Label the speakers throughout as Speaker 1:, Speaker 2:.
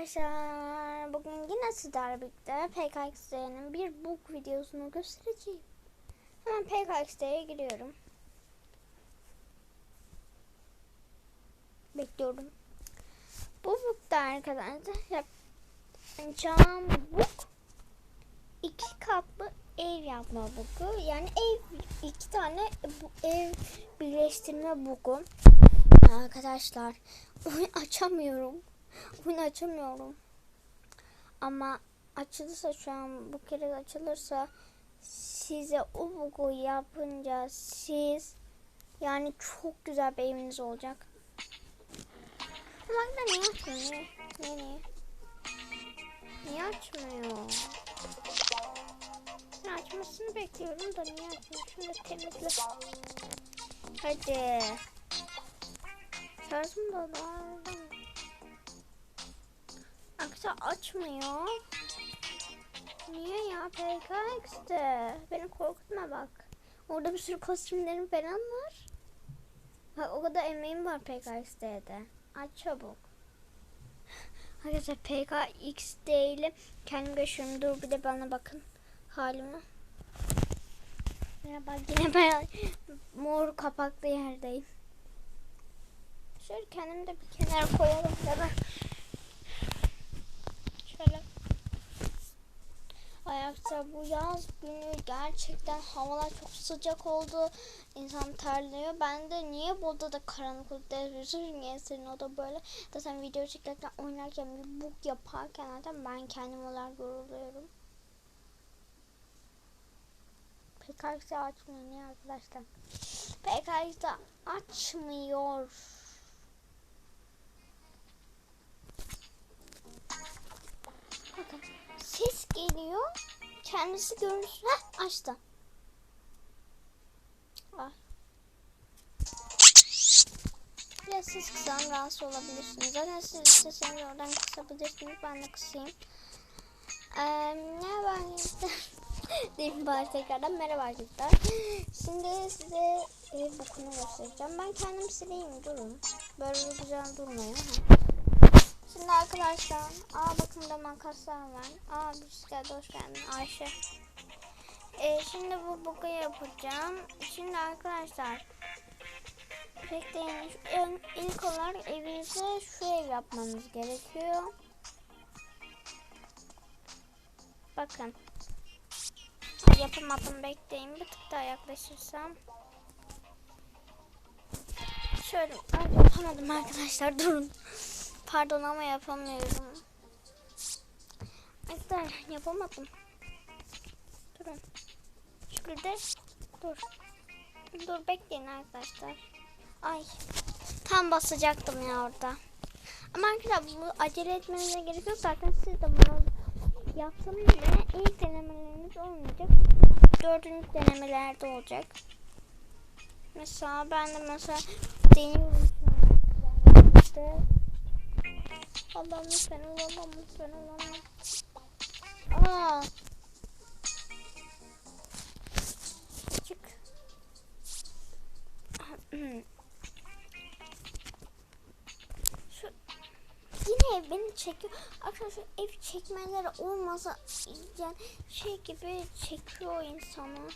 Speaker 1: Arkadaşlar bugün yine sizlerle birlikte PKXD'nin bir book videosunu göstereceğim. Hemen PKXD'ye giriyorum. Bekliyorum. Bu book'ta arkadaşlar yapacağım book iki katlı ev yapma book'u. Yani ev iki tane ev birleştirme book'u. Arkadaşlar açamıyorum. Oyun açamıyorum. Ama açılırsa şu an bu kere açılırsa size o bugu yapınca siz yani çok güzel bir olacak. Ama da niye açmıyor? Niye? Niye? Açmıyor? Ben açmasını bekliyorum da niye açmıyor? Şunu temizle. Hadi. Şarjım da var. Aksa açmıyor. Niye ya PKX'de? Beni korkutma bak. Orada bir sürü kostümlerim falan var. Bak o kadar emeğim var PKX'de de. Aç çabuk. Arkadaşlar PKX'de ile kendim geçiyorum. Dur bir de bana bakın halime. Merhaba yine ben mor kapaklı yerdeyim. Şöyle kendimi de bir kenara koyalım da ben. Şöyle. Ayakta bu yaz günü gerçekten havalar çok sıcak oldu. İnsan terliyor. Ben de niye bu odada karanlık devriyorsun? Niye senin oda böyle? Zaten video çekerken oynarken bir book yaparken zaten ben kendim olarak yoruluyorum. PKX açmıyor niye arkadaşlar? PKX açmıyor. Geliyor. Kendisi görüntüsü Heh, açtı. Var. Biraz ses kısam rahatsız olabilirsiniz. Zaten siz sesini oradan kısabilirsiniz. Ben de kısayım. Ee, ne var Diyeyim bari tekrardan merhaba arkadaşlar. Şimdi size bir bokunu göstereceğim. Ben kendim sileyim durun. Böyle güzel durmuyor. Ha. Şimdi arkadaşlar, aa bakın da makaslar var. Aa bir geldi hoş geldin Ayşe. Ee, şimdi bu boku yapacağım. Şimdi arkadaşlar, bekleyin. İlk olarak evinize şu ev yapmanız gerekiyor. Bakın. Yapamadım bekleyin bir tık daha yaklaşırsam. Şöyle yapamadım arkadaşlar durun. Pardon ama yapamıyorum. Arkadaşlar yapamadım. Durun. Şurada dur. Dur bekleyin arkadaşlar. Ay. Tam basacaktım ya orada. Ama arkadaşlar bu acele etmenize gerek yok. Zaten siz de bunu yapsanız bile ilk denemeleriniz olmayacak. Dördüncü denemelerde olacak. Mesela ben de mesela deniyorum Allah'ım lütfen olamam lütfen olamam. Aa. Çık. Şu yine ev beni çekiyor. Arkadaşlar ev çekmeleri olmasa yani şey gibi çekiyor insanı.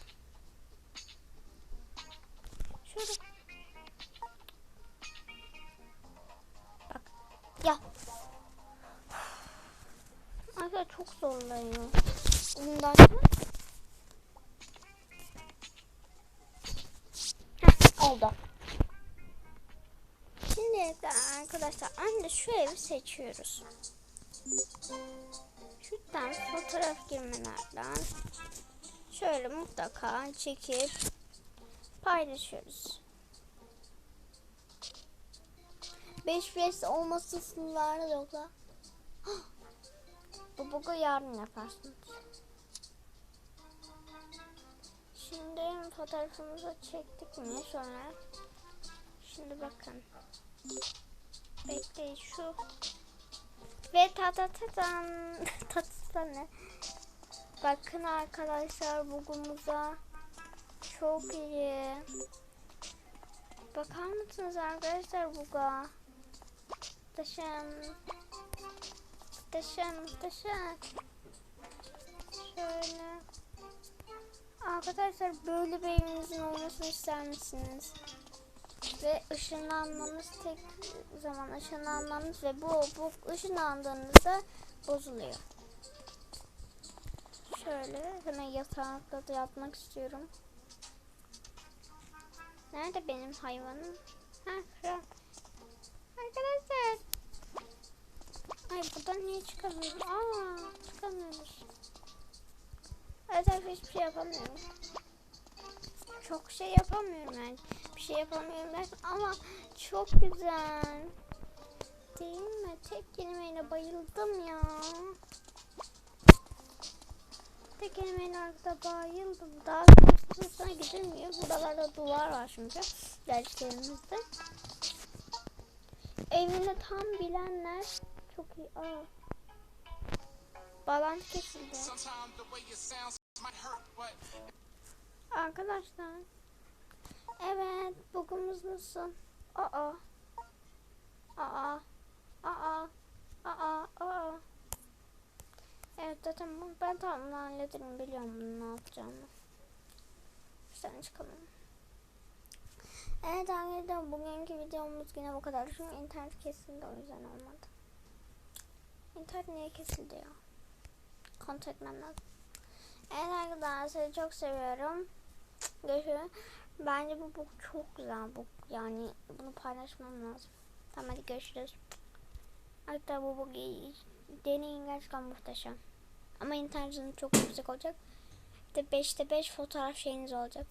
Speaker 1: Oldu. Şimdi de arkadaşlar anne şu evi seçiyoruz. Şuradan fotoğraf girmelerden şöyle mutlaka çekip paylaşıyoruz. 5 5 olması sınırları yoksa. Bu bugu yarın yaparsınız. Şimdi fotoğrafımızı çektik mi sonra? Şimdi bakın. Bekleyin şu. Ve ta ta ta tan. ta ne? Bakın arkadaşlar bugumuza. Çok iyi. Bakar mısınız arkadaşlar buga? Taşım. Muhteşem muhteşem. Şöyle. Arkadaşlar böyle bir evinizin olmasını ister misiniz? Ve ışınlanmamız tek zaman ışınlanmamız ve bu, bu ışınlandığınızda bozuluyor. Şöyle hemen yatakta da yapmak istiyorum. Nerede benim hayvanım? Ha. Arkadaşlar. Ay buradan niye çıkamıyorum? Aa, çıkamıyoruz. Evet hiçbir şey yapamıyorum. Çok şey yapamıyorum yani. Bir şey yapamıyorum derken ama çok güzel. Değil mi? Tek kelimeyle bayıldım ya. Tek kelimeyle arkada bayıldım. Daha sonra gidilmiyor. Buralarda duvar var çünkü. Gerçeklerimizde. Evini tam bilenler çok iyi. Aa. Bağlantı kesildi. Arkadaşlar. Evet, bugümüz nasıl? Aa. Aa. Aa. Aa. Aa. Evet zaten bu- ben tamam hallederim biliyorum bunu ne yapacağımı. Sen çıkalım. Evet arkadaşlar bugünkü videomuz yine bu kadar. Çünkü internet kesildi o yüzden olmadı. İnternet niye kesildi ya? Kontrol etmem lazım. Evet arkadaşlar sizi çok seviyorum. Görüşürüz. Bence bu book çok güzel book. Yani bunu paylaşmam lazım. Tamam hadi görüşürüz. Hatta bu book. Deneyin gerçekten muhteşem. Ama internetin çok yüksek olacak. Bir de 5'te 5 fotoğraf şeyiniz olacak.